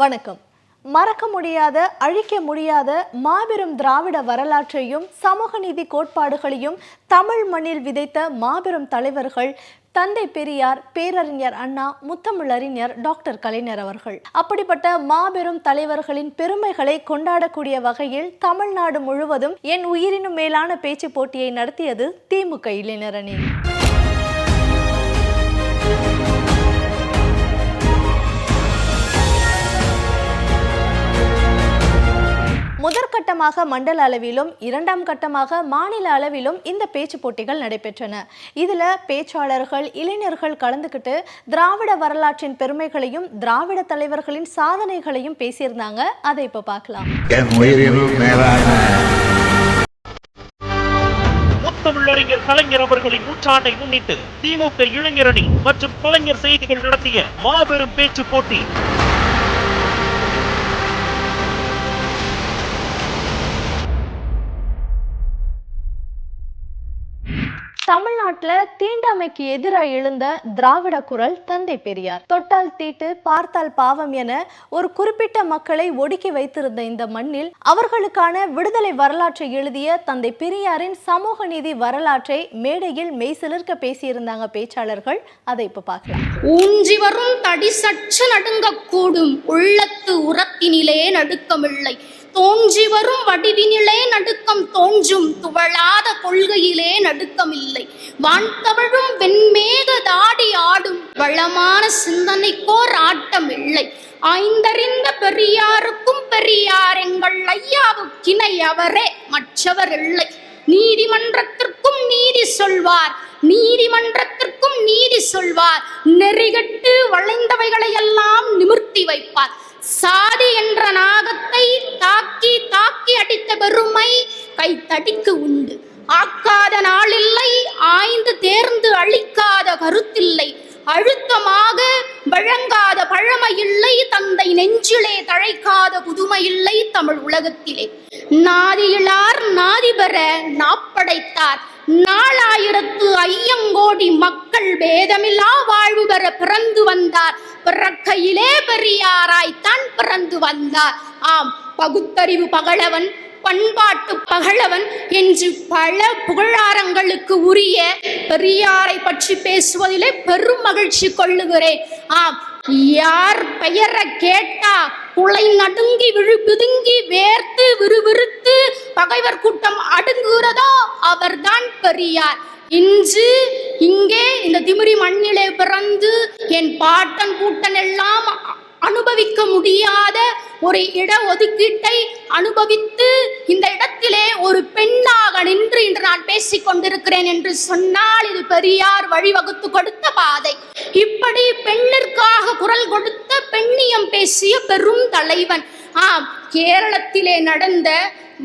வணக்கம். மறக்க முடியாத அழிக்க முடியாத மாபெரும் திராவிட வரலாற்றையும் சமூக நீதி கோட்பாடுகளையும் தமிழ் மண்ணில் விதைத்த மாபெரும் தலைவர்கள் தந்தை பெரியார் பேரறிஞர் அண்ணா முத்தமிழறிஞர் டாக்டர் கலைஞர் அவர்கள். அப்படிப்பட்ட மாபெரும் தலைவர்களின் பெருமைகளை கொண்டாடக்கூடிய வகையில் தமிழ்நாடு முழுவதும் என் உயிரினும் மேலான பேச்சு போட்டியை நடத்தியது திமுக இளைஞரணி. முதற்கட்டமாக மண்டல அளவிலும் இரண்டாம் கட்டமாக மாநில அளவிலும் இந்த பேச்சு போட்டிகள் நடைபெற்றன. இதுல பேச்சாளர்கள் இளைஞர்கள் கலந்துக்கிட்டு திராவிட வரலாற்றின் பெருமைகளையும் திராவிட தலைவர்களின் சாதனைகளையும் பேசியிருந்தாங்க. அதை இப்ப பார்க்கலாம். முத்தமிழறிஞர் கலைஞர் அவர்களின் நூற்றாண்டை முன்னிட்டு திமுக இளைஞரணி மற்றும் கலைஞர் செய்திகள் நடத்திய மாபெரும் பேச்சு போட்டி. தமிழ்நாட்டுல தீண்டாமைக்கு எதிராக எழுந்த திராவிட குரல் தந்தை பெரியார். தொட்டால் தீட்டு பார்த்தால் பாவம் என ஒரு குறிப்பிட்ட மக்களை ஒடுக்கி வைத்திருந்த இந்த மண்ணில் அவர்களுக்கான விடுதலை வரலாற்றை எழுதிய தந்தை பெரியாரின் சமூக நீதி வரலாற்றை மேடையில் மெய்சிலிர்க்க பேசியிருந்தாங்க பேச்சாளர்கள். அதை இப்ப பார்க்கலாம். ஊஞ்சி வரும் தடி சற்று நடுங்கக்கூடும் உள்ளத்து உரத்தினிலே நடுக்கமில்லை. தோன்றி வரும் வடிவினிலே நடுக்கம் தோன்றும். துவளாத கொள்கையிலே நடுக்கமில்லை. வான்தவழும் வெண்மேக தாடி ஆடும். வளமான சிந்தனைக்கோர் ஆட்டம் இல்லை ஆய்ந்தறிந்த பெரியாருக்கும் பெரியார் எங்கள் ஐயாவுக்கிணை அவரே மற்றவர் இல்லை. நீதிமன்றத்திற்கும் நீதி சொல்வார். நீதிமன்றத்திற்கும் நீதி சொல்வார். நெறிகட்டு வளைந்தவைகளை எல்லாம் நிமிர்த்தி வைப்பார். சாதி என்ற நாகத்தை தாக்கி தாக்கி அடித்த பெருமை கைத்தடிக்கு உண்டு. ஆக்காத நாளில்லை ஆய்ந்து தேர்ந்து அழிக்காத கருத்தில்லை. அழுத்தமாக வழங்காத பழமையில்லை தந்தை நெஞ்சிலே தழைக்காத புதுமையில்லை தமிழ் உலகத்திலே. நாதியிலார் நாதி பெற நாப்படைத்தார். நாலாயிரத்து ஐயங்கோடி மக்கள் பேதமில்லா வாழ்வு பெற பிறந்து வந்தார். பிறக்கையிலே பெரியாராய்த்தான் பிறந்து வந்தார். ஆம் பகுத்தறிவு பகலவன் பண்பாட்டு பகலவன் என்று பல புகழாரங்களுக்கு உரிய பெரியாரை பற்றி பேசுவதிலே பெரும் மகிழ்ச்சி கொள்ளுகிறேன். ஆம் யார் பெயரை கேட்டா குலை நடுங்கி விழு பிதுங்கி வேர்த்து விறுவிறுத்து பகைவர் கூட்டம் அடுங்குகிறதோ அவர்தான் பெரியார். இன்று இங்கே இந்த திமிரி மண்ணிலே பிறந்து என் பாட்டன் கூட்டன் எல்லாம் அனுபவிக்க முடியாத ஒரு இட ஒதுக்கீட்டை அனுபவித்து இந்த இடத்திலே ஒரு பெண்ணாக நின்று இன்று நான் பேசிக் கொண்டிருக்கிறேன் என்று சொன்னால் இது பெரியார் வழிவகுத்து கொடுத்த பாதை. இப்படி பெண்ணிற்காக குரல் கொடுத்த பெண்ணியம் பேசிய பெரும் தலைவன். ஆம் கேரளத்திலே நடந்த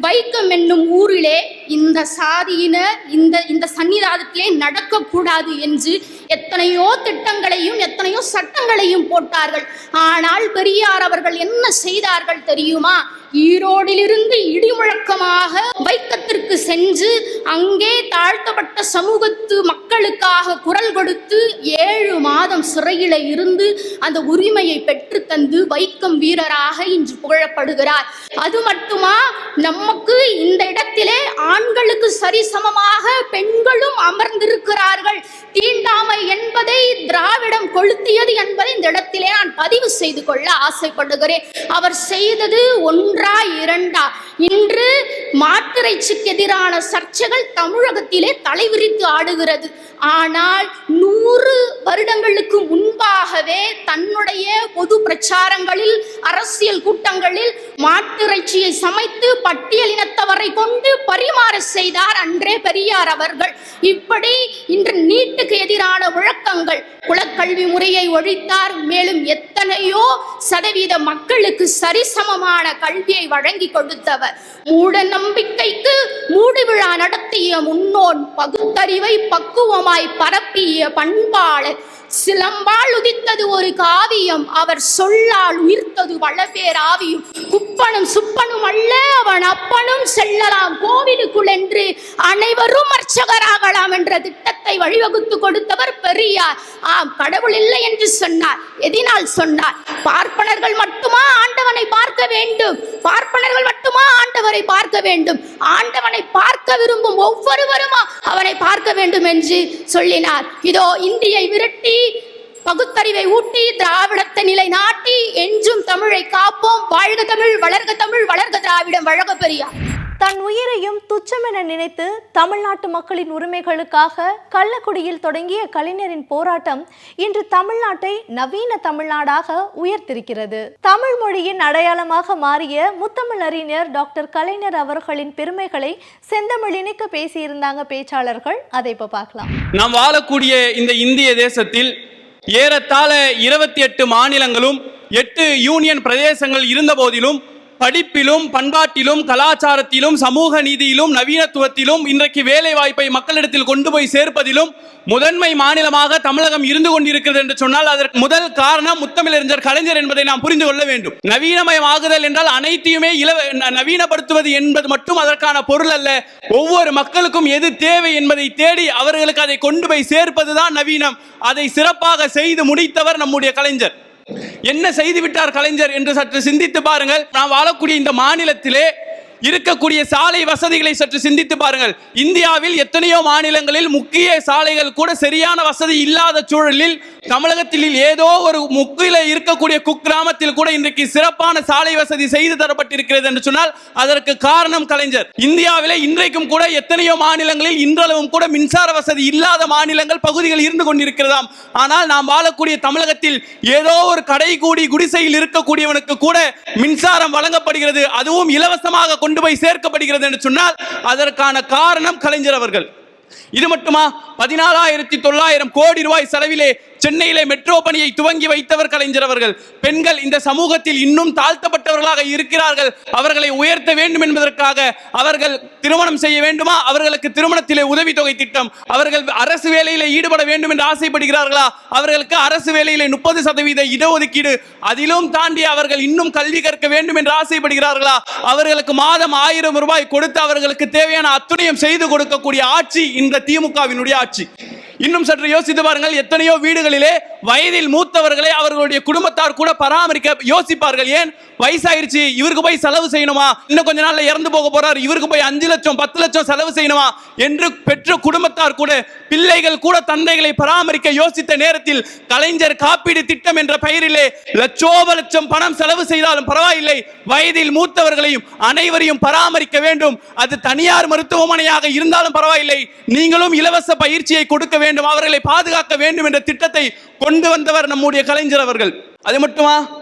வைக்கம் என்னும் ஊரிலே இந்த சாதியினர் இந்த இந்த சன்னிதானத்திலே நடக்கக்கூடாது என்று எத்தனையோ திட்டங்களையும் எத்தனையோ சட்டங்களையும் போட்டார்கள். ஆனால் பெரியார் அவர்கள் என்ன செய்தார்கள் தெரியுமா? ஈரோடிலிருந்து இடிமுழக்கமாக வைக்கத்திற்கு சென்று அங்கே தாழ்த்தப்பட்ட சமூகத்து மக்களுக்காக குரல் கொடுத்து ஏழு மாதம் சிறையில இருந்து அந்த உரிமையை பெற்று தந்து வைக்கம் வீரராக இன்று புகழப்படுகிறார். அது மட்டுமா? நமக்கு இந்த இடத்திலே ஆண்களுக்கு சரிசமமாக பெண்களும் அமர்ந்திருக்கிறார்கள். தீண்டாமை என்பதை திராவிடம் கொளுத்தியது என்பதை இந்த இடத்திலே நான் பதிவு செய்து கொள்ள ஆசைப்படுகிறேன். அவர் செய்தது ஒன்றா இரண்டா? இன்று மாட்டிறைச்சிக்கு எதிரான சர்ச்சைகள் தமிழகத்திலே தலைவிரித்து ஆடுகிறது. ஆனால் நூறு வருடங்களுக்கு முன்பாகவே தன்னுடைய பொது பிரச்சாரங்களில் அரசியல் கூட்டங்களில் மாட்டிறைச்சியை சமைத்து பட்டியலினத்தவரை கொண்டு பரிமாற செய்தார் அன்றே பெரியார் அவர்கள். இப்படி இன்று நீட்டுக்கு எதிரான முழக்கங்கள் குலக்கல்வி முறையை ஒழித்தார். மேலும் எத்தனையோ சதவீத மக்களுக்கு சரிசமமான கல்வியை வழங்கி கொடுத்தவர். மூட நம்பிக்கைக்கு மூடு விழா நடத்திய முன்னோன் பகுத்தறிவை பக்குவமாய் பரப்பிய பண்பாளர் சிலம்பால் உதித்தது ஒரு காவியம். அவர் சொல்லால் உயிர்த்தது வளபேர் ஆவியும் குப்பனும் சுப்பனும் அல்ல அவன் அப்பனும் செல்லலாம். கோவிலுக்குள் என்று அனைவரும் அர்ச்சகராகலாம் என்ற திட்டத்தை வழிவகுத்து கொடுத்தவர் பெரியார். ஆம் கடவுள் இல்லை என்று சொன்னார். எதினால் சொன்னார். பார்ப்பனர்கள் மட்டுமா ஆண்டவனை பார்க்க வேண்டும்? பார்ப்பனர்கள் மட்டுமா ஆண்டவரை பார்க்க வேண்டும்? ஆண்டவனை பார்க்க விரும்பும் ஒவ்வொருவருமா அவனை பார்க்க வேண்டும் என்று சொல்லினார். இதோ இந்தியை விரட்டி பகுத்தறிவை ஊட்டி திராவிடத்தை நிலை நாட்டி என்றும் தமிழை காப்போம். வாழ்க தமிழ் வளர்க தமிழ் வளர்க திராவிடம் வழக பெரியார். தன் உயிரையும் துச்சமென நினைத்து தமிழ்நாட்டு மக்களின் உரிமைகளுக்காக கள்ளக்குடியில் தொடங்கிய கலைஞரின் போராட்டம் இன்று தமிழ்நாட்டை நவீன தமிழ்நாடாக உயர்த்திருக்கிறது. தமிழ் மொழியின் அடையாளமாக மாறிய முத்தமிழ் அறிஞர் டாக்டர் கலைஞர் அவர்களின் பெருமைகளை செந்தமிழினிக்க பேசியிருந்தாங்க பேச்சாளர்கள். அதை இப்ப பார்க்கலாம். நாம் வாழக்கூடிய இந்த இந்திய தேசத்தில் ஏறத்தாழ இருபத்தி எட்டு மாநிலங்களும் எட்டு யூனியன் பிரதேசங்கள் இருந்த போதிலும் படிப்பிலும் பண்பாட்டிலும் கலாச்சாரத்திலும் சமூக நீதியிலும் நவீனத்துவத்திலும் இன்றைக்கு வேலை வாய்ப்பை மக்களிடத்தில் கொண்டு போய் சேர்ப்பதிலும் முதன்மை மாநிலமாக தமிழகம் இருந்து கொண்டிருக்கிறது என்று சொன்னால் அதற்கு முதல் காரணம் முத்தமிழறிஞர் கலைஞர் என்பதை நாம் புரிந்து கொள்ள வேண்டும். நவீனமயமாகுதல் என்றால் அனைத்தையுமே இளவ நவீனப்படுத்துவது என்பது மட்டும் அதற்கான பொருள் அல்ல. ஒவ்வொரு மக்களுக்கும் எது தேவை என்பதை தேடி அவர்களுக்கு அதை கொண்டு போய் சேர்ப்பதுதான் நவீனம். அதை சிறப்பாக செய்து முடித்தவர் நம்முடைய கலைஞர். என்ன செய்து விட்டார் கலைஞர் என்று சற்று சிந்தித்து பாருங்கள். நாம் வாழக்கூடிய இந்த மாநிலத்திலே இருக்கக்கூடிய சாலை வசதிகளை சற்று சிந்தித்து பாருங்கள். இந்தியாவில் எத்தனையோ மாநிலங்களில் முக்கிய சாலைகள் கூட சரியான வசதி இல்லாத சூழலில் தமிழகத்தில் ஏதோ ஒரு முக்கில இருக்கக்கூடிய குக்கிராமத்தில் கூட இன்றைக்கு சிறப்பான சாலை வசதி செய்து தரப்பட்டிருக்கிறது என்று சொன்னால் அதற்கு காரணம் கலைஞர். இந்தியாவிலே இன்றைக்கும் கூட எத்தனையோ மாநிலங்களில் இன்றளவும் கூட மின்சார வசதி இல்லாத மாநிலங்கள் பகுதிகள் இருந்து கொண்டிருக்கிறதாம். ஆனால் நாம் வாழக்கூடிய தமிழகத்தில் ஏதோ ஒரு கடை கூடி குடிசையில் இருக்கக்கூடியவனுக்கு கூட மின்சாரம் வழங்கப்படுகிறது. அதுவும் இலவசமாக கொண்டு போய் சேர்க்கப்படுகிறது என்று சொன்னால் அதற்கான காரணம் கலைஞர் அவர்கள். இது மட்டுமா? பதினாலாயிரத்தி தொள்ளாயிரம் கோடி ரூபாய் செலவிலே சென்னையிலே மெட்ரோ பணியை துவங்கி வைத்தவர் கலைஞர் அவர்கள். பெண்கள் இந்த சமூகத்தில் இன்னும் தாழ்த்தப்பட்டவர்களாக இருக்கிறார்கள். அவர்களை உயர்த்த வேண்டும் என்பதற்காக அவர்கள் திருமணம் செய்ய வேண்டுமா? அவர்களுக்கு திருமணத்திலே உதவித்தொகை திட்டம். அவர்கள் அரசு வேலையில ஈடுபட வேண்டும் என்று ஆசைப்படுகிறார்களா? அவர்களுக்கு அரசு வேலையிலே முப்பது சதவீத இடஒதுக்கீடு அதிலும் தாண்டி அவர்கள் இன்னும் கல்வி கற்க வேண்டும் என்று ஆசைப்படுகிறார்களா? அவர்களுக்கு மாதம் ஆயிரம் ரூபாய் கொடுத்து அவர்களுக்கு தேவையான அத்துணையும் செய்து கொடுக்கக்கூடிய ஆட்சி இந்த திமுகவினுடைய ஆட்சி. இன்னும் சற்று யோசித்து பாருங்கள். எத்தனையோ வீடுகளிலே வயதில் மூத்தவர்களை அவர்களுடைய குடும்பத்தார் கூட பராமரிக்க யோசிப்பார்கள். ஏன்? வயசாயிருச்சு. இவருக்கு போய் செலவு செய்யணுமா? இன்னும் கொஞ்ச நாள்ல இறந்து போக போறார். இவருக்கு போய் அஞ்சு லட்சம் பத்து லட்சம் செலவு செய்யணுமா? என்று பெற்ற குடும்பத்தார் கூட பிள்ளைகள் கூட தந்தைகளை பராமரிக்க யோசித்த நேரத்தில் கலைஞர் காப்பீடு திட்டம் என்ற பெயரிலே லட்சோப லட்சம் பணம் செலவு செய்தாலும் பரவாயில்லை. வயதில் மூத்தவர்களையும் அனைவரையும் பராமரிக்க வேண்டும். அது தனியார் மருத்துவமனையாக இருந்தாலும் பரவாயில்லை. நீங்களும் இலவச பயிற்சியை கொடுக்க வேண்டும். அவர்களை பாதுகாக்க வேண்டும் என்ற திட்டத்தை கொண்டு வந்தவர் நம்முடைய கலைஞர் அவர்கள். அது மட்டுமா?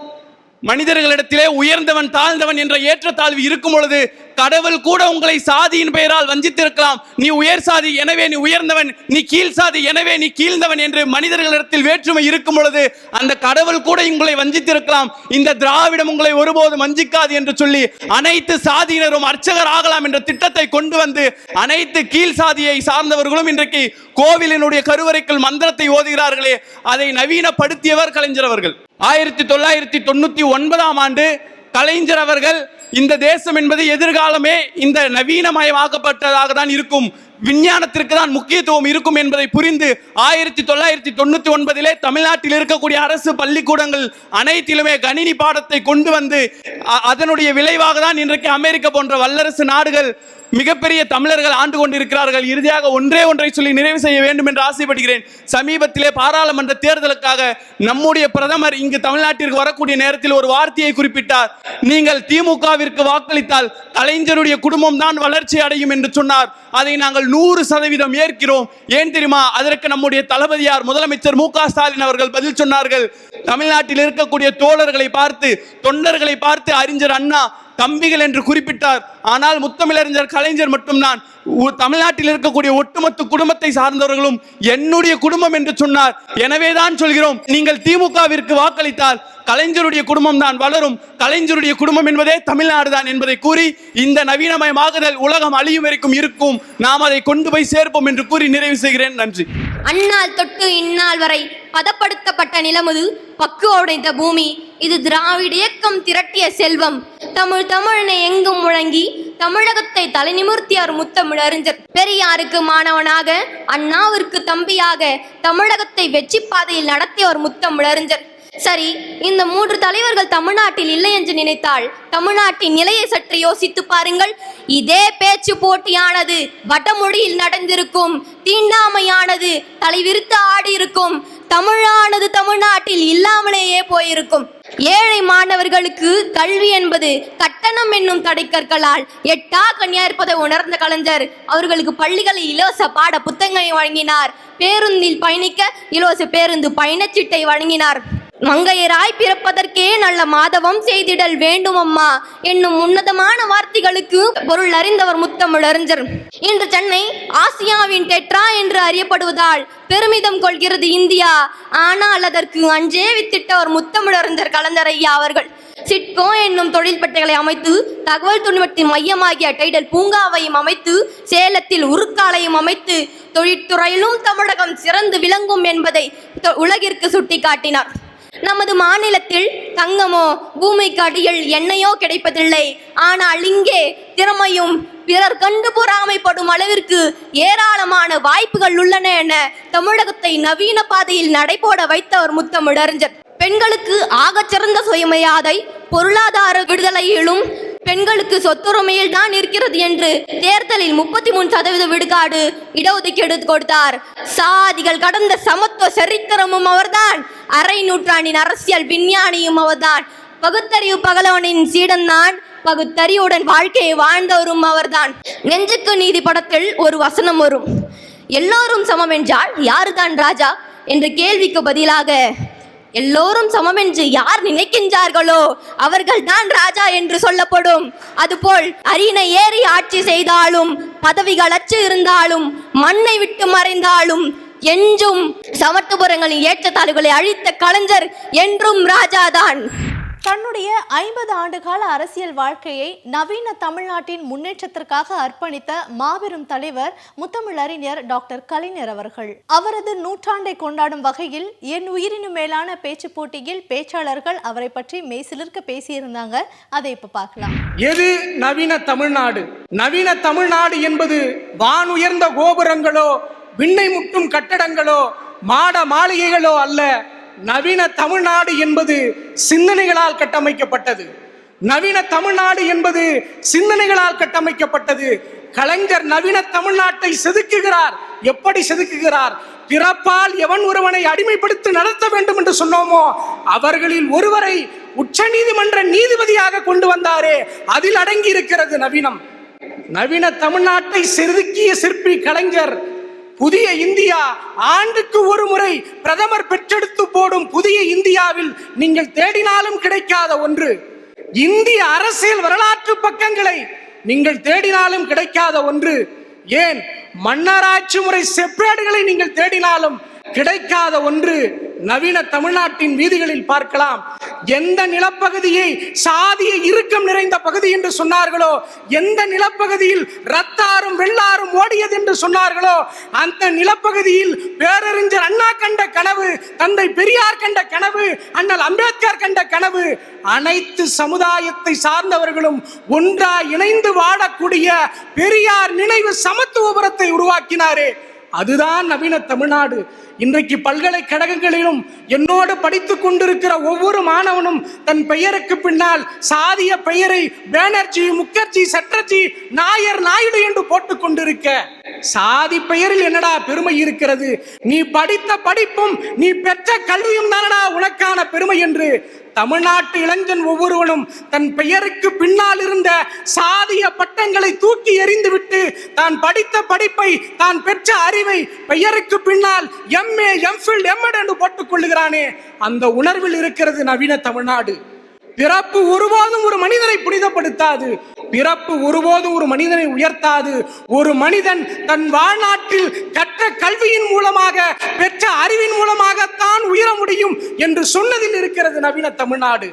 மனிதர்களிடத்திலே உயர்ந்தவன் தாழ்ந்தவன் என்ற ஏற்றத்தாழ்வு இருக்கும் பொழுது கடவுள் கூட உங்களை சாதியின் பெயரால் வஞ்சித்திருக்கலாம். நீ உயர் சாதி எனவே நீ உயர்ந்தவன் நீ கீழ் சாதி எனவே நீ கீழ்ந்தவன் என்று மனிதர்களிடத்தில் வேற்றுமை இருக்கும் பொழுது அந்த கடவுள் கூட உங்களை வஞ்சித்திருக்கலாம். இந்த திராவிடம் உங்களை ஒருபோதும் வஞ்சிக்காது என்று சொல்லி அனைத்து சாதியினரும் அர்ச்சகர் ஆகலாம் என்ற திட்டத்தை கொண்டு வந்து அனைத்து கீழ் சாதியை சார்ந்தவர்களும் இன்றைக்கு கோவிலினுடைய கருவறைக்குள் மந்திரத்தை ஓதுகிறார்களே அதை நவீனப்படுத்தியவர் கலைஞர் அவர்கள். ஆயிரத்தி தொள்ளாயிரத்தி தொண்ணூத்தி ஒன்பதாம் ஆண்டு கலைஞர் அவர்கள் இந்த தேசம் என்பது எதிர்காலமே இந்த நவீனமயமாக்கப்பட்டதாக தான் இருக்கும். விஞ்ஞானத்திற்கு தான் முக்கியத்துவம் இருக்கும் என்பதை புரிந்து ஆயிரத்தி தொள்ளாயிரத்தி தொண்ணூத்தி ஒன்பதிலே தமிழ்நாட்டில் இருக்கக்கூடிய அரசு பள்ளிக்கூடங்கள் அனைத்திலுமே கணினி பாடத்தை கொண்டு வந்து அதனுடைய விளைவாக தான் இன்றைக்கு அமெரிக்க போன்ற வல்லரசு நாடுகள் மிகப்பெரிய தமிழர்கள் ஆண்டு கொண்டிருக்கிறார்கள். இறுதியாக ஒன்றே ஒன்றை சொல்லி நிறைவு செய்ய வேண்டும் என்று ஆசைப்படுகிறேன். சமீபத்திலே பாராளுமன்ற தேர்தலுக்காக நம்முடைய பிரதமர் இங்கு தமிழ்நாட்டிற்கு வரக்கூடிய நேரத்தில் ஒரு வார்த்தையை குறிப்பிட்டார். நீங்கள் திமுகவிற்கு வாக்களித்தால் கலைஞருடைய குடும்பம் தான் வளர்ச்சி அடையும் என்று சொன்னார். அதை நாங்கள் நூறு சதவீதம் ஏற்கிறோம். ஏன் தெரியுமா? அதற்கு நம்முடைய தளபதியார் முதலமைச்சர் மு ஸ்டாலின் அவர்கள் பதில் சொன்னார்கள். தமிழ்நாட்டில் இருக்கக்கூடிய தோழர்களை பார்த்து தொண்டர்களை பார்த்து அறிஞர் அண்ணா தம்பிகள் என்று குறிப்பிட்டார். ஆனால் முத்தமிழறிஞர் கலைஞர் மட்டும்தான். தமிழ்நாட்டில் இருக்கக்கூடிய ஒட்டுமொத்த குடும்பத்தை சார்ந்தவர்களும் என்னுடைய குடும்பம் என்று சொன்னார். எனவே தான் சொல்கிறோம் நீங்கள் திமுகவிற்கு வாக்களித்தால் கலைஞருடைய குடும்பம் தான் வளரும். கலைஞருடைய குடும்பம் என்பதே தமிழ்நாடு தான் என்பதை கூறி இந்த நவீனமயமாகுதல் உலகம் அழியும் வரைக்கும் இருக்கும். நாம் அதை கொண்டு போய் சேர்ப்போம் என்று கூறி நிறைவு செய்கிறேன். நன்றி. அந்நாள் தொட்டு இந்நாள் வரை பதப்படுத்தப்பட்ட நிலமுது பக்குவடைந்த பூமி. இது திராவிட இயக்கம் திரட்டிய செல்வம். தமிழ் தமிழனை எங்கும் முழங்கி தமிழகத்தை தலைநிமிர்த்தியார் முத்தமிழறிஞர் பெரியாருக்கு மாணவனாக அண்ணாவிற்கு தம்பியாக தமிழகத்தை வெற்றி பாதையில் நடத்தியவர் முத்தமிழறிஞர் சரி இந்த மூன்று தலைவர்கள் தமிழ்நாட்டில் இல்லை என்று நினைத்தால் தமிழ்நாட்டின் நிலையை சற்று யோசித்து பாருங்கள். இதே பேச்சு போட்டியானது வடமொழியில் நடந்திருக்கும் தீண்டாமையானது தலைவிரித்து ஆடி இருக்கும் தமிழானது தமிழ்நாட்டில் இல்லாமலேயே போயிருக்கும். ஏழை மாணவர்களுக்கு கல்வி என்பது கட்டணம் என்னும் தடைக்கற்களால் எட்டா கன்னியா இருப்பதை உணர்ந்த கலைஞர் அவர்களுக்கு பள்ளிகளில் இலவச பாட புத்தகங்களை வழங்கினார். பேருந்தில் பயணிக்க இலவச பேருந்து பயணச்சீட்டை வழங்கினார். மங்கையராய் பிறப்பதற்கே நல்ல மாதவம் செய்திடல் வேண்டும் அம்மா என்னும் உன்னதமான வார்த்தைகளுக்கு பொருள் அறிந்தவர் முத்தமிழறிஞர் இன்று சென்னை ஆசியாவின் டெட்ரா என்று அறியப்படுவதால் பெருமிதம் கொள்கிறது இந்தியா. ஆனால் அதற்கு அஞ்சே வித்திட்டவர் முத்தமிழறிஞர் கலந்தரையா அவர்கள். சிட்கோ என்னும் தொழில்பட்டைகளை அமைத்து தகவல் தொழில்நுட்பத்தின் மையமாகிய டைடல் பூங்காவையும் அமைத்து சேலத்தில் உருக்காலையும் அமைத்து தொழிற்துறையிலும் தமிழகம் சிறந்து விளங்கும் என்பதை உலகிற்கு சுட்டிக்காட்டினார். நமது மாநிலத்தில் தங்கமோ பூமிக்கு அடியில் எண்ணெயோ கிடைப்பதில்லை. ஆனால் இங்கே திறமையும் பிறர் கண்டு பொறாமைப்படும் அளவிற்கு ஏராளமான வாய்ப்புகள் உள்ளன என தமிழகத்தை நவீன பாதையில் நடைபோட வைத்தவர் முத்தமிழறிஞர். பெண்களுக்கு ஆகச்சிறந்த சுயமரியாதை பொருளாதார விடுதலையிலும் பெண்களுக்கு சொத்துரிமையில் தான் இருக்கிறது என்று தேர்தலில் முப்பத்தி மூணு சதவீத விடுகாடு இடஒதுக்கீடு கொடுத்தார். சாதிகள் கடந்த சமத்துவ சரித்திரமும் அவர்தான். அரை நூற்றாண்டின் அரசியல் விஞ்ஞானியும் அவர்தான். பகுத்தறிவு பகலவனின் சீடன்தான். பகுத்தறிவுடன் வாழ்க்கையை வாழ்ந்தவரும் அவர்தான். நெஞ்சுக்கு நீதி படத்தில் ஒரு வசனம் வரும். எல்லோரும் சமம் என்றால் யாருதான் ராஜா? என்ற கேள்விக்கு பதிலாக எல்லோரும் சமம் என்று யார் நினைக்கின்றார்களோ அவர்கள் தான் ராஜா என்று சொல்லப்படும். அதுபோல் அரியணை ஏறி ஆட்சி செய்தாலும் பதவிகள் அச்சு இருந்தாலும் மண்ணை விட்டு மறைந்தாலும் என்றும் சமத்துபுரங்களின் ஏற்றத்தாழ்வுகளை அழித்த கலைஞர் என்றும் ராஜாதான். தன்னுடைய ஐம்பது ஆண்டுகால அரசியல் வாழ்க்கையை நவீன தமிழ்நாட்டின் முன்னேற்றத்திற்காக அர்ப்பணித்த மாபெரும் தலைவர் முத்தமிழறிஞர் டாக்டர் கலைஞர் அவர்கள். அவரது நூற்றாண்டை கொண்டாடும் வகையில் என் உயிரினும் மேலான பேச்சு போட்டியில் பேச்சாளர்கள் அவரை பற்றி மெய்சிலிருக்க பேசியிருந்தாங்க. அதை இப்ப பார்க்கலாம். எது நவீன தமிழ்நாடு? நவீன தமிழ்நாடு என்பது வானுயர்ந்த கோபுரங்களோ விண்ணை முட்டும் கட்டடங்களோ மாட மாளிகைகளோ அல்ல. நவீன தமிழ்நாடு என்பது சிந்தனைகளால் கட்டமைக்கப்பட்டது. நவீன தமிழ்நாடு என்பது சிந்தனைகளால் கட்டமைக்கப்பட்டது. கலைஞர் நவீன தமிழ்நாட்டை செதுக்குகிறார். எப்படி செதுக்குகிறார்? பிறப்பால் எவன் ஒருவனை அடிமைப்படுத்தி நடத்த வேண்டும் என்று சொன்னோமோ அவர்களில் ஒருவரை உச்சநீதிமன்ற நீதிபதியாக கொண்டு வந்தாரே அதில் அடங்கி இருக்கிறது நவீனம். நவீன தமிழ்நாட்டை செதுக்கிய சிற்பி கலைஞர் புதிய இந்தியா ஆண்டுக்கு ஒரு முறை பிரதமர் பெற்றெடுத்து போடும் புதிய இந்தியாவில் நீங்கள் தேடினாலும் கிடைக்காத ஒன்று. இந்திய அரசியல் வரலாற்று பக்கங்களை நீங்கள் தேடினாலும் கிடைக்காத ஒன்று. ஏன்? மன்னராட்சி முறை செப்பேடுகளை நீங்கள் தேடினாலும் கிடைக்காத ஒன்று நவீன தமிழ்நாட்டின் வீதிகளில் பார்க்கலாம். எந்த நிலப்பகுதியை சாதிய இறுக்கம் நிறைந்த பகுதி என்று சொன்னார்களோ எந்த நிலப்பகுதியில் ரத்தாரும் வெள்ளாரும் ஓடியது என்று சொன்னார்களோ அந்த நிலப்பகுதியில் பேரறிஞர் அண்ணா கண்ட கனவு தந்தை பெரியார் கண்ட கனவு அண்ணல் அம்பேத்கர் கண்ட கனவு அனைத்து சமுதாயத்தை சார்ந்தவர்களும் ஒன்றாய் இணைந்து வாழக்கூடிய பெரியார் நினைவு சமத்துவபுரத்தை உருவாக்கினாரே. அதுதான் நவீன தமிழ்நாடு. இன்றைக்கு பல்கலைக்கழகங்களிலும் என்னோடு படித்துக் கொண்டிருக்கிற ஒவ்வொரு மாணவனும் தன் பெயருக்கு பின்னால் சாதிய பெயரை பேனர்ஜி முக்கர்ஜி சட்டர்ஜி நாயர் நாயுடு என்று போட்டுக் கொண்டிருக்க. சாதி பெயரில் என்னடா பெருமை இருக்கிறது? நீ படித்த படிப்பும் நீ பெற்ற கல்வியும் தானடா உனக்கான பெருமை என்று தமிழ்நாட்டு இளைஞன் ஒவ்வொருவனும் தன் பெயருக்கு பின்னால் இருந்த சாதிய பட்டங்களை தூக்கி எறிந்துவிட்டு தான் படித்த படிப்பை தான் பெற்ற அறிவை பெயருக்கு பின்னால் எம்ஏ எம்ஃபில் எம்எட் என்று போட்டுக் கொள்ளுகிறானே. அந்த உணர்வில் இருக்கிறது நவீன தமிழ்நாடு. பிறப்பு ஒருபோதும் ஒரு மனிதனை புனிதப்படுத்தாது. பிறப்பு ஒருபோதும் ஒரு மனிதனை உயர்த்தாது. ஒரு மனிதன் தன் வாழ்நாட்டில் கற்ற கல்வியின் மூலமாக பெற்ற அறிவின் மூலமாகத்தான் உயர முடியும் என்று சொன்னதில் இருக்கிறது நவீன தமிழ்நாடு.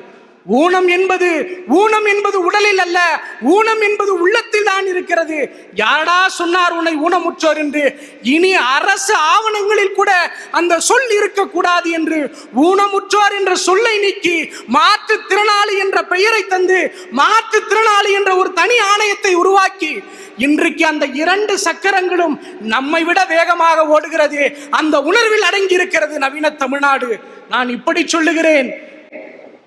ஊனம் என்பது ஊனம் என்பது உடலில் அல்ல ஊனம் என்பது உள்ளத்தில் தான் இருக்கிறது. யாரடா சொன்னார் உன்னை ஊனமுற்றோர் என்று? இனி அரசு ஆவணங்களில் கூட அந்த சொல் இருக்கக்கூடாது என்று. ஊனமுற்றோர் என்ற சொல்லை நீக்கி மாற்றுத்திறனாளி என்ற பெயரை தந்து மாற்றுத்திறனாளி என்ற ஒரு தனி ஆணையத்தை உருவாக்கி இன்றைக்கு அந்த இரண்டு சக்கரங்களும் நம்மை விட வேகமாக ஓடுகிறது. அந்த உணர்வில் அடங்கி இருக்கிறது நவீன தமிழ்நாடு. நான் இப்படி சொல்லுகிறேன்.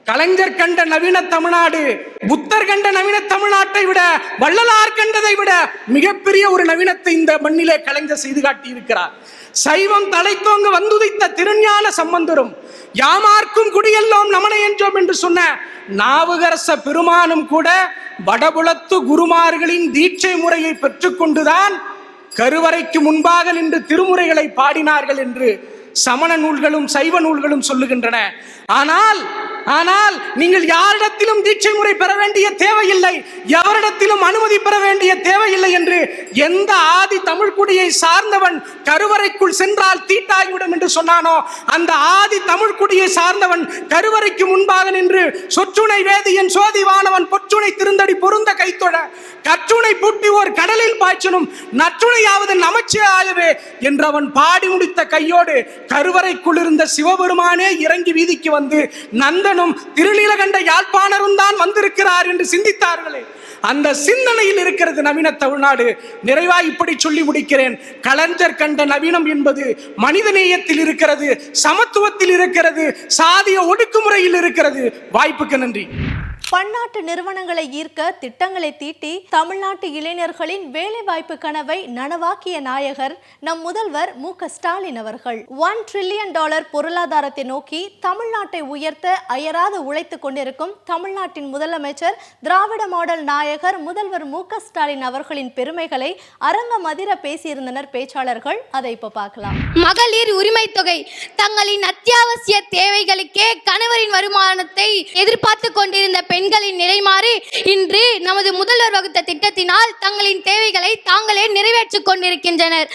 கலைஞர் கண்ட நவீன தமிழ்நாடு புத்தர் கண்ட நவீன தமிழ்நாட்டை விட வள்ளலார் கண்டதை விட மிகப்பெரிய ஒரு நவீனத்தை இந்த மண்ணிலே கலைஞர் செய்து காட்டி இருக்கிறார் சைவம் தலைத்தோங்க வந்துதித்த திருஞான சம்பந்தரும் யாமார்க்கும் குடியெல்லோம் நமனை என்றோம் என்று சொன்ன நாவுகரச பெருமானும் கூட வடபுலத்து குருமார்களின் தீட்சை முறையை பெற்றுக்கொண்டுதான் கருவறைக்கு முன்பாக நின்று திருமுறைகளை பாடினார்கள் என்று சமண நூல்களும் சைவ நூல்களும் சொல்லுகின்றன. ஆனால் ஆனால் நீங்கள் யாரிடத்திலும் தீட்சை முறை பெற வேண்டிய தேவையில்லை எவரிடத்திலும் அனுமதி பெற வேண்டிய தேவையில்லை என்று எந்த ஆதி தமிழ் குடியை சார்ந்தவன் கருவறைக்குள் சென்றால் தீட்டாகிவிடும் என்று சொன்னானோ அந்த ஆதி தமிழ் குடியை சார்ந்தவன் கருவறைக்கு முன்பாக நின்று சொற்றுனை வேதியன் சோதிவானவன் பொற்றுனை திருந்தடி பொருந்த கைத்தொட கற்றுனை பூட்டி ஓர் கடலில் பாய்ச்சனும் நற்றுணையாவது நமச்சே ஆயவே என்றவன் பாடி முடித்த கையோடு கருவறைக்குள் இருந்த சிவபெருமானே இறங்கி வீதிக்கு வந்து நந்தன் நந்தனும் திருநீலகண்ட யாழ்ப்பாணரும் தான் வந்திருக்கிறார் என்று சிந்தித்தார்களே. அந்த சிந்தனையில் இருக்கிறது நவீன தமிழ்நாடு. நிறைவா இப்படி சொல்லி முடிக்கிறேன். கலைஞர் கண்ட நவீனம் என்பது மனிதநேயத்தில் இருக்கிறது சமத்துவத்தில் இருக்கிறது சாதிய ஒடுக்குமுறையில் இருக்கிறது. வாய்ப்புக்கு நன்றி. பன்னாட்டு நிறுவனங்களை ஈர்க்க திட்டங்களை தீட்டி தமிழ்நாட்டு இளைஞர்களின் வேலைவாய்ப்பு கனவை நனவாக்கிய நாயகர் நம் முதல்வர் மு ஸ்டாலின் அவர்கள். ஒன் ட்ரில்லியன் டாலர் பொருளாதாரத்தை நோக்கி தமிழ்நாட்டை உயர்த்த அயராது உழைத்துக் கொண்டிருக்கும் தமிழ்நாட்டின் முதலமைச்சர் திராவிட மாடல் நாயகர் முதல்வர் மு ஸ்டாலின் அவர்களின் பெருமைகளை அரங்க மதிர பேசியிருந்தனர் பேச்சாளர்கள். அதை இப்ப பார்க்கலாம். மகளிர் உரிமை தொகை தங்களின் அத்தியாவசிய தேவைகளுக்கே கணவரின் வருமானத்தை எதிர்பார்த்து கொண்டிருந்த பெண்களின் நிலை மாறி இன்று நமது முதல்வர் வகுத்த திட்டத்தினால் தங்களின் தேவைகளை தாங்களே நிறைவேற்றிக் கொண்டிருக்கின்றனர்.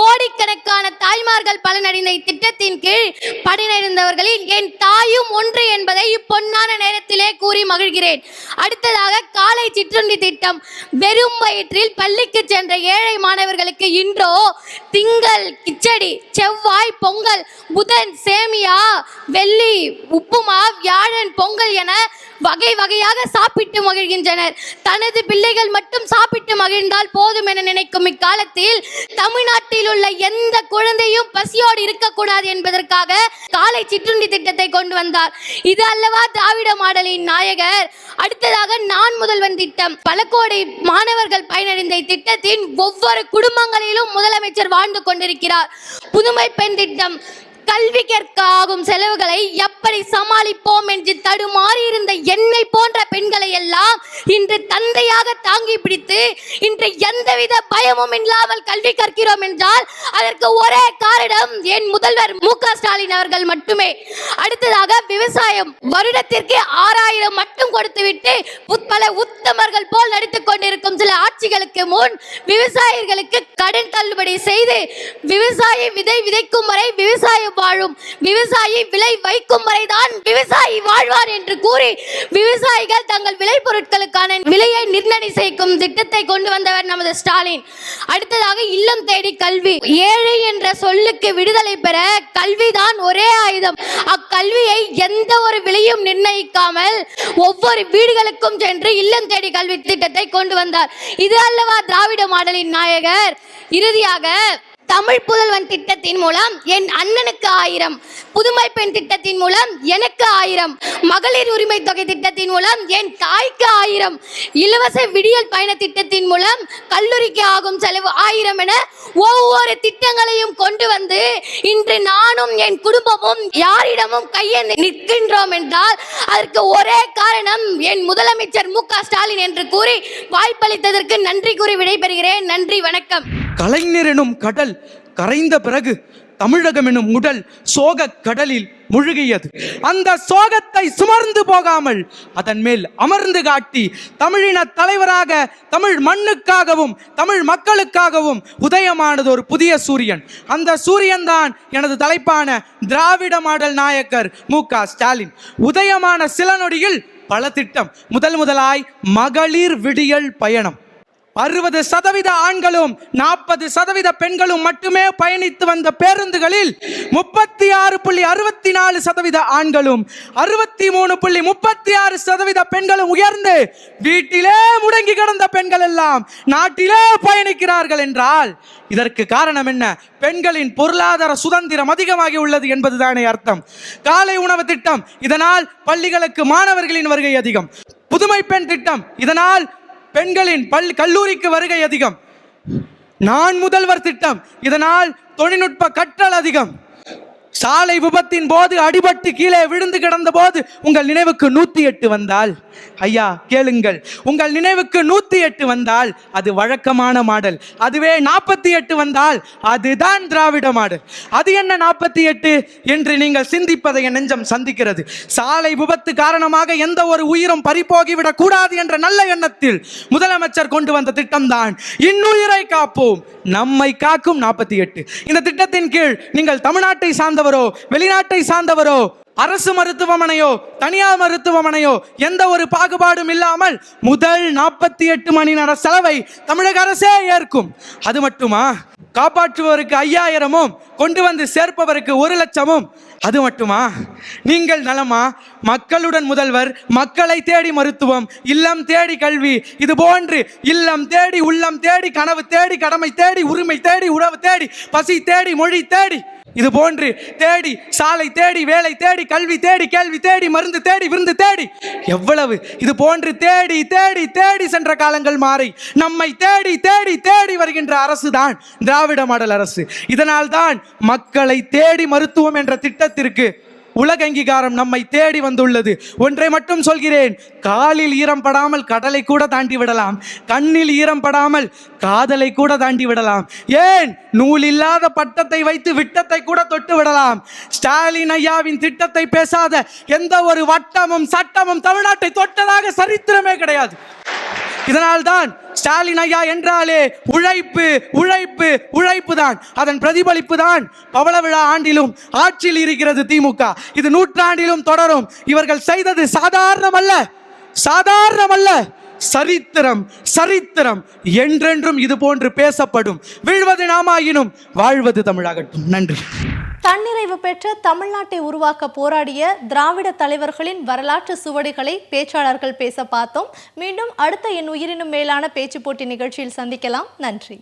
கோடிக்கணக்கான தாய்மார்கள் பலனடைந்த இத்திட்டத்தின் கீழ் பணிநடைந்தவர்களில் என் தாயும் ஒன்று என்பதை இப்பொன்னான நேரத்திலே கூறி மகிழ்கிறேன். அடுத்ததாக காலை சிற்றுண்டி திட்டம். வெறும் வயிற்றில் பள்ளிக்கு சென்ற ஏழை மாணவர்களுக்கு இன்றோ திங்கள் கிச்சடி செவ்வாய் பொங்கல் புதன் சேமியா வெள்ளி உப்புமா வியாழன் பொங்கல் என வகை வகையாக சாப்பிட்டு மகிழ்கின்றனர். தனது பிள்ளைகள் மட்டும் சாப்பிட்டு மகிழ்ந்தால் போதும் என நினைக்கும் இக்காலத்தில் தமிழ்நாட்டில் உள்ள எந்த குழந்தையும் பசியோடு இருக்கக்கூடாது என்பதற்காக காலை சிற்றுண்டி திட்டத்தை கொண்டு வந்தார். இது அல்லவா திராவிட மாடலின் நாயகர்? அடுத்ததாக நான் முதல்வன் திட்டம். பல கோடி மாணவர்கள் பயனடைந்த இத்திட்டத்தின் ஒவ்வொரு குடும்பங்களிலும் முதலமைச்சர் வாழ்ந்து கொண்டிருக்கிறார். புதுமை பெண் திட்டம். கல்வி கற்க ஆகும் செலவுகளை எப்படி சமாளிப்போம் என்று தடுமாறி இருந்த என்னை போன்ற பெண்களை எல்லாம் இன்று தந்தையாக தாங்கி பிடித்து இன்று எந்தவித பயமும் இல்லாமல் கல்வி கற்கிறோம் என்றால் அதற்கு ஒரே காரணம் என் முதல்வர் மு க ஸ்டாலின் அவர்கள் மட்டுமே. அடுத்ததாக விவசாயம். வருடத்திற்கு ஆறாயிரம் மட்டும் கொடுத்துவிட்டு பல உத்தமர்கள் போல் நடித்துக் கொண்டிருக்கும் சில ஆட்சிகளுக்கு முன் விவசாயிகளுக்கு கடன் தள்ளுபடி செய்து விவசாயி விதை விதைக்கும் வரை விவசாயம் வாழும். விவசாயி விலை வைக்கும் வரைதான் விவசாயி வாழ்வார் என்று கூறி விவசாயிகள் தங்கள் விளை பொருட்களுக்கான விலையை நிர்ணயம் செய்யும் திட்டத்தை கொண்டு வந்தவர் நமது ஸ்டாலின். அடுத்ததாக இல்லம் தேடி கல்வி. ஏழை என்ற சொல்லுக்கு விடுதலை பெற கல்விதான் ஒரே ஆயுதம். அக்கல்வியை எந்த ஒரு விலையும் நிர்ணயிக்காமல் ஒவ்வொரு வீடுகளுக்கும் சென்று இல்லம் தேடி கல்வி திட்டத்தை கொண்டு வந்தார். இது அல்லவா திராவிட மாடலின் நாயகர். இறுதியாக தமிழ் புதல்வன் திட்டத்தின் மூலம் என் அண்ணனுக்கு ஆயிரம் புதுமை பெண் திட்டத்தின் மூலம் எனக்கு ஆயிரம் மகளிர் உரிமை தொகை திட்டத்தின் மூலம் என் தாய்க்கு ஆயிரம் இலவச விடியல் பயண திட்டத்தின் மூலம் கல்லூரிக்கு ஆகும் செலவு ஆயிரம் என ஒவ்வொரு திட்டங்களையும் கொண்டு வந்து இன்று நானும் என் குடும்பமும் யாரிடமும் கையை நிற்கின்றோம் என்றால் அதற்கு ஒரே காரணம் என் முதலமைச்சர் மு ஸ்டாலின் என்று கூறி வாய்ப்பளித்ததற்கு நன்றி கூறி விடைபெறுகிறேன். நன்றி வணக்கம். கலைஞர் எனும் கடல் கரைந்த பிறகு தமிழகம் எனும் உடல் சோகக் கடலில் முழுகியது. அந்த சோகத்தை சுமர்ந்து போகாமல் அதன் மேல் அமர்ந்து காட்டி தமிழின தலைவராக தமிழ் மண்ணுக்காகவும் தமிழ் மக்களுக்காகவும் உதயமானது ஒரு புதிய சூரியன். அந்த சூரியன் தான் எனது தலைப்பான திராவிட மாடல் நாயக்கர் மு க ஸ்டாலின். உதயமான சில நொடியில் பல திட்டம். முதல் முதலாய் மகளிர் விடியல் பயணம். அறுபது சதவீத ஆண்களும் நாற்பது சதவீத பெண்களும் மட்டுமே பயணித்து வந்த பேருந்துகளில் முப்பத்தி ஆறு புள்ளி அறுபத்தி நாலு சதவீத ஆண்களும் அறுபத்தி மூணு புள்ளி முப்பத்தி ஆறு சதவீத பெண்களும் உயர்ந்து வீட்டிலே முடங்கி கிடந்த பெண்கள் எல்லாம் நாட்டிலே பயணிக்கிறார்கள் என்றால் இதற்கு காரணம் என்ன? பெண்களின் பொருளாதார சுதந்திரம் அதிகமாகி உள்ளது என்பதுதானே அர்த்தம். காலை உணவு திட்டம் இதனால் பள்ளிகளுக்கு மாணவர்களின் வருகை அதிகம். புதுமை பெண் திட்டம் இதனால் பெண்களின் பல் கல்லூரிக்கு வருகை அதிகம். நான் முதல்வர் திட்டம். இதனால் தொழில்நுட்ப கற்றல் அதிகம். சாலை விபத்தின் போது அடிபட்டு கீழே விழுந்து கிடந்த போது உங்கள் நினைவுக்கு நூத்தி எட்டு வந்தால் ஐயா கேளுங்கள். உங்கள் நினைவுக்கு நூத்தி எட்டு வந்தால் அது வழக்கமான மாடல். அதுவே நாற்பத்தி எட்டு வந்தால் அதுதான் திராவிட மாடல். அது என்ன நாற்பத்தி எட்டு என்று நீங்கள் சிந்திப்பதை என் நெஞ்சம் சந்திக்கிறது. சாலை விபத்து காரணமாக எந்த ஒரு உயிரும் பறிபோகிவிடக் கூடாது என்ற நல்ல எண்ணத்தில் முதலமைச்சர் கொண்டு வந்த திட்டம்தான். இன்னுயிரை காப்போம். நம்மை காக்கும் நாற்பத்தி எட்டு இந்த திட்டத்தின் கீழ் நீங்கள் தமிழ்நாட்டை சார்ந்தவரோ வெளிநாட்டை சார்ந்தவரோ அரசு மருத்துவமனையோ தனியார் மருத்துவமனையோ எந்த ஒரு பாகுபாடும் இல்லாமல் முதல் நாற்பத்தி எட்டு மணி நேர செலவை தமிழக அரசே ஏற்கும். அது மட்டுமா? காப்பாற்றுபவருக்கு ஐயாயிரமும் கொண்டு வந்து சேர்ப்பவருக்கு ஒரு லட்சமும். அது மட்டுமா? நீங்கள் நலமா? மக்களுடன் முதல்வர் மக்களை தேடி மருத்துவம் இல்லம் தேடி கல்வி இது போன்று இல்லம் தேடி உள்ளம் தேடி கனவு தேடி கடமை தேடி உரிமை தேடி உறவு தேடி பசி தேடி மொழி தேடி இது போன்று தேடி சாலை தேடி வேலை தேடி கல்வி தேடி கேள்வி தேடி மருந்து தேடி விருந்து தேடி எவ்வளவு இது போன்று தேடி தேடி தேடி சென்ற காலங்கள் மாறி நம்மை தேடி தேடி தேடி வருகின்ற அரசு தான் திராவிட மாடல் அரசு. இதனால் தான் மக்களை தேடி மருத்துவம் என்ற திட்டத்திற்கு உலக அங்கீகாரம் நம்மை தேடி வந்துள்ளது. ஒன்றை மட்டும் சொல்கிறேன். காலில் ஈரம் படாமல் கடலை கூட தாண்டி விடலாம். கண்ணில் ஈரம் படாமல் காதலை கூட தாண்டி விடலாம். ஏன்? நூல் இல்லாத பட்டத்தை வைத்து விட்டத்தை கூட தொட்டு விடலாம். ஸ்டாலின் ஐயாவின் திட்டத்தை பேசாத எந்த ஒரு வட்டமும் சட்டமும் தமிழ்நாட்டை தொட்டதாக சரித்திரமே கிடையாது. இதனால்தான் ஸ்டாலின் ஐயா என்றாலே உழைப்பு உழைப்பு உழைப்பு தான் அதன் பிரதிபலிப்பு தான் பவள விழா ஆண்டிலும் ஆட்சியில் இருக்கிறது திமுக. இது நூற்றாண்டிலும் தொடரும். இவர்கள் செய்தது சாதாரணமல்ல. சாதாரணமல்ல. சரித்திரம் சரித்திரம். என்றென்றும் இது போன்று பேசப்படும். வீழ்வது நாமாயினும் வாழ்வது தமிழாகட்டும். நன்றி. தன்னிறைவு பெற்ற தமிழ்நாட்டை உருவாக்க போராடிய திராவிட தலைவர்களின் வரலாற்று சுவடிகளை பேச்சாளர்கள் பேச பார்த்தோம். மீண்டும் அடுத்த என் உயிரினும் மேலான பேச்சு போட்டி நிகழ்ச்சியில் சந்திக்கலாம். நன்றி.